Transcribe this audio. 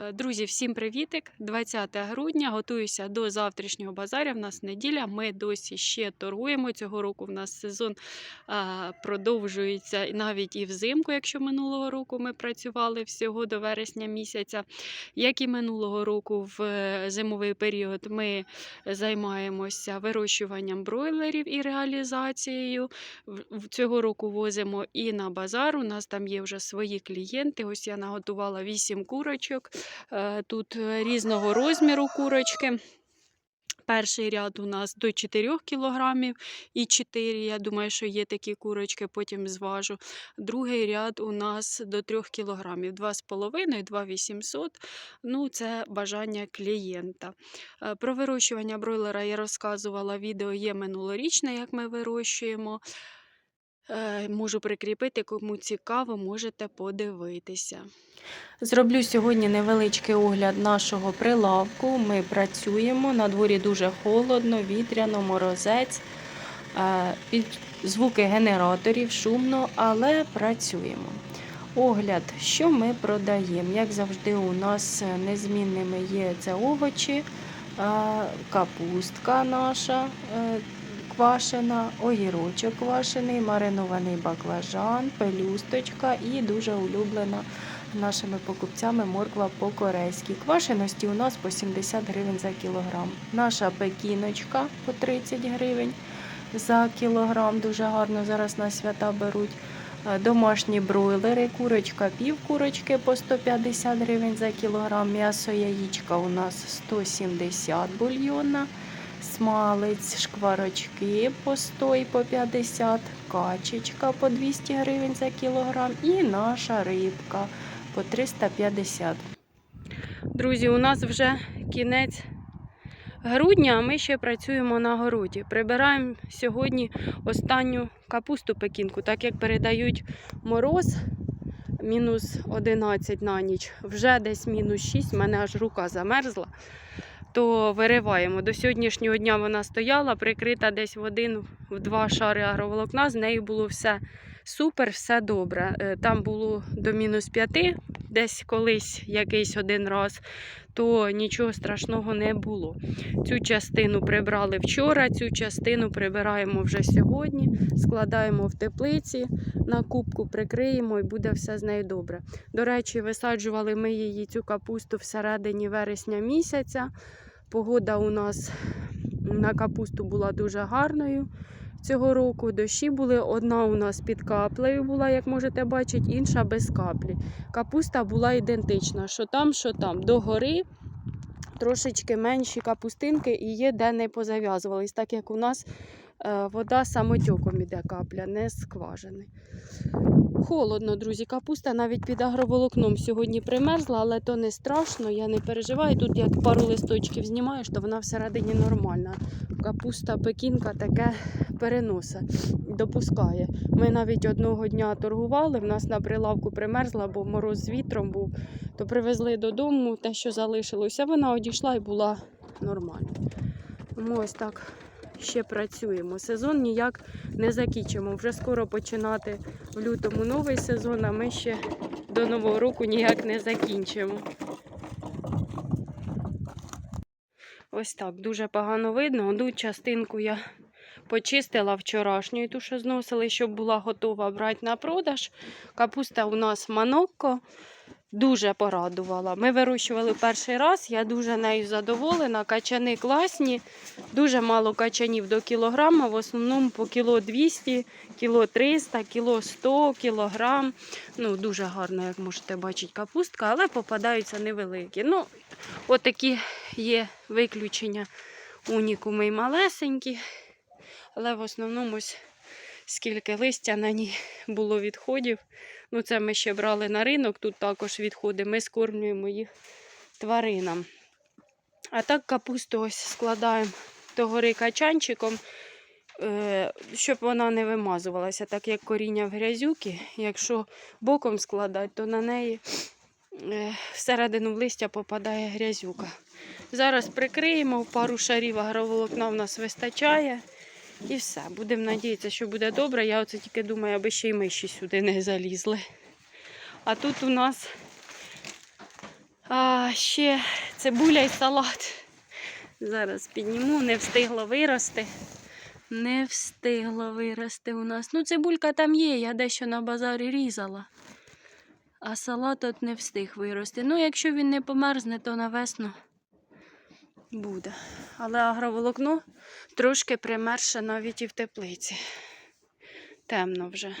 Е, Друзі, всім привітик! 20 грудня. Готуюся до завтрашнього базаря. В нас неділя. Ми досі ще торгуємо. Цього року в нас сезон продовжується навіть і взимку, якщо минулого року ми працювали всього до вересня місяця. Як і минулого року, в е, зимовий період ми займаємося вирощуванням бройлерів і реалізацією. Цього року возимо і на базар. У нас там є вже свої клієнти. Ось я наготувала 8 курочок. Е, Тут е, різного розміру курочки. Перший ряд у нас до 4 кілограмів і 4. Я думаю, що є такі курочки, потім зважу. Другий ряд у нас до 3 кілограмів. 2,5, 2,800. Ну, це бажання клієнта. Е, Про вирощування бройлера я розказувала. Відео є минулорічне, як ми вирощуємо. Е, Можу прикріпити, кому цікаво, можете подивитися. Зроблю сьогодні невеличкий огляд нашого прилавку. Ми працюємо. На дворі дуже холодно, вітряно, морозець. Е, Під звуки генераторів шумно, але працюємо. Огляд, що ми продаємо. Як завжди, у нас незмінними є це овочі, е, капустка наша квашена, огірочок квашений, маринований баклажан, пелюсточка і дуже улюблена нашими покупцями морква по-корейськи. Квашеності у нас по 70 гривень за кілограм. Наша пекіночка по 30 гривень за кілограм. Дуже гарно зараз на свята беруть. Е, Домашні бройлери, курочка, пів курочки по 150 гривень за кілограм. М'ясо яєчка у нас 170 бульйонна. Смалець, шкварочки по 100 і по 50, качечка по 200 гривень за кілограм і наша рибка по 350. Друзі, у нас вже кінець грудня, а ми ще працюємо на городі. Прибираємо сьогодні останню капусту пекінку, так як передають мороз мінус 11 на ніч, вже десь мінус 6, в мене аж рука замерзла. То вириваємо. До сьогоднішнього дня вона стояла, прикрита десь в один, в два шари агроволокна. З нею було все супер, все добре. Е, Там було до мінус 5, десь колись якийсь один раз, то нічого страшного не було. Цю частину прибрали вчора, цю частину прибираємо вже сьогодні, складаємо в теплиці, на кубку прикриємо і буде все з нею добре. До речі, висаджували ми її цю капусту всередині вересня місяця. Погода у нас на капусту була дуже гарною цього року. Дощі були. Одна у нас під каплею була, як можете бачити, інша без каплі. Капуста була ідентична, що там, що там. Догори трошечки менші капустинки і є, де не позав'язувались, так як у нас е, вода самотьоком іде капля, не скважини. Холодно, друзі, капуста навіть під агроволокном сьогодні примерзла, але то не страшно, я не переживаю. Тут як пару листочків знімаєш, то вона всередині нормальна. Капуста пекінка таке переносить, допускає. Ми навіть одного дня торгували, в нас на прилавку примерзла, бо мороз з вітром був, то привезли додому те, що залишилося, вона одійшла і була нормальна. Ось так ще працюємо. Сезон ніяк не закінчимо. Вже скоро починати в лютому новий сезон, а ми ще до Нового року ніяк не закінчимо. Ось так, дуже погано видно. Одну частинку я почистила вчорашньою, ту, що зносили, щоб була готова брати на продаж. Капуста у нас манокко. Дуже порадувала. Ми вирощували перший раз, я дуже нею задоволена. Качани класні, дуже мало качанів до кілограма, в основному по кіло 200, кіло 300, кіло 100 кілограм. Ну, дуже гарна, як можете бачити, капустка, але попадаються невеликі. Ну, отакі є виключення. Унікуми й малесенькі. Але в основному ось скільки листя на ній було відходів. Ну, це ми ще брали на ринок, тут також відходи. Ми скормлюємо їх тваринам. А так капусту ось складаємо догори качанчиком, е, щоб вона не вимазувалася, так як коріння в грязюки. Якщо боком складати, то на неї е, всередину листя попадає грязюка. Зараз прикриємо, пару шарів агроволокна в нас вистачає. І все. Будемо надіятися, що буде добре. Я оце тільки думаю, аби ще й миші сюди не залізли. А тут у нас А ще цибуля і салат. Зараз підніму, не встигло вирости. Не встигло вирости у нас. Ну, цибулька там є, я дещо на базарі різала. А салат от не встиг вирости. Ну, якщо він не померзне, то на весну буде. Але агроволокно трошки примерше навіть і в теплиці. Темно вже.